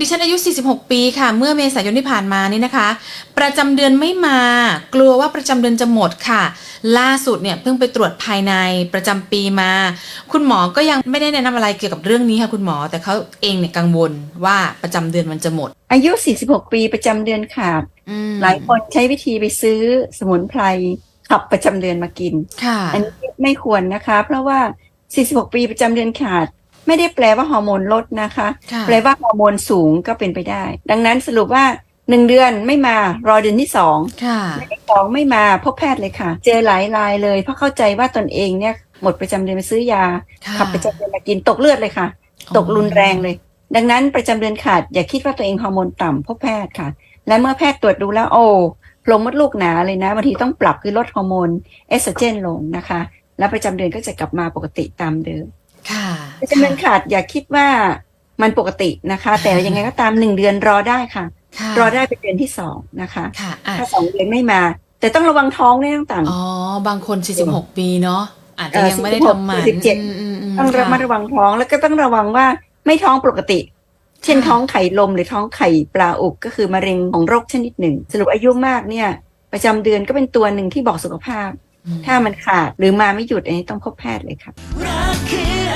ดิฉันอายุ 46 ปีค่ะ เมื่อเมษายนที่ผ่านมานี่นะคะ ประจำเดือนไม่มา กลัวว่าประจำเดือนจะหมดค่ะ ล่าสุดเนี่ยเพิ่งไปตรวจภายในประจำปีมา คุณหมอก็ยังไม่ได้แนะนำอะไรเกี่ยวกับเรื่องนี้ค่ะคุณหมอ แต่เขาเองเนี่ยกังวลว่าประจำเดือนมันจะหมด อายุ 46 ปีประจำเดือนขาดอืมหลายคนใช้วิธีไปซื้อสมุนไพรขับประจำเดือนมากินค่ะอันนี้ไม่ควรนะคะ เพราะว่า 46 ปีประจำเดือนขาด ไม่ได้แปลว่าฮอร์โมนลดนะคะค่ะแปลว่าฮอร์โมนสูงก็เป็นไปได้ ดังนั้นสรุปว่าหนึ่งเดือนไม่มารอเดือนที่สองค่ะเดือนที่สองไม่มาพบแพทย์เลยค่ะ เจอหลายรายเลย เพราะเข้าใจว่าตนเองเนี่ยหมดประจำเดือนไปซื้อยาค่ะขับประจำเดือนมากินตกเลือดเลยค่ะ ตกรุนแรงเลย ดังนั้นประจำเดือนขาดอย่าคิดว่าตัวเองฮอร์โมนต่ำพบแพทย์ค่ะ และเมื่อแพทย์ตรวจดูแล้วโอ้โพรงมดลูกหนาเลยนะบางทีต้องปรับคือลดฮอร์โมนเอสโตรเจนลงนะคะ แล้วประจำเดือนก็จะกลับมาปกติตามเดิม ค่ะประจำเดือนขาดอย่าคิดว่ามันปกตินะคะ แต่ยังไงก็ตามหนึ่งเดือนรอได้ค่ะค่ะรอได้เป็นเดือนที่สองนะคะค่ะอะถ้าสองเดือนไม่มา แต่ต้องระวังท้องด้วยต่างอ๋อบางคน46ปีเนาะอาจจะเอ่อยังไม่ได้ทำหมัน46 47อืมอืมอืมๆต้องระค่ะมัดระวังท้องแล้วก็ต้องระวังว่าไม่ท้องปกติ เช่นค่ะท้องไข่ลมหรือท้องไข่ปลาอุกก็คือมะเร็งของโรคชนิดหนึ่ง สรุปอายุมากเนี่ย ประจำเดือนก็เป็นตัวหนึ่งที่บอกสุขภาพอืมถ้ามันขาดหรือมาไม่หยุดอันนี้ต้องพบแพทย์เลยค่ะรักคือ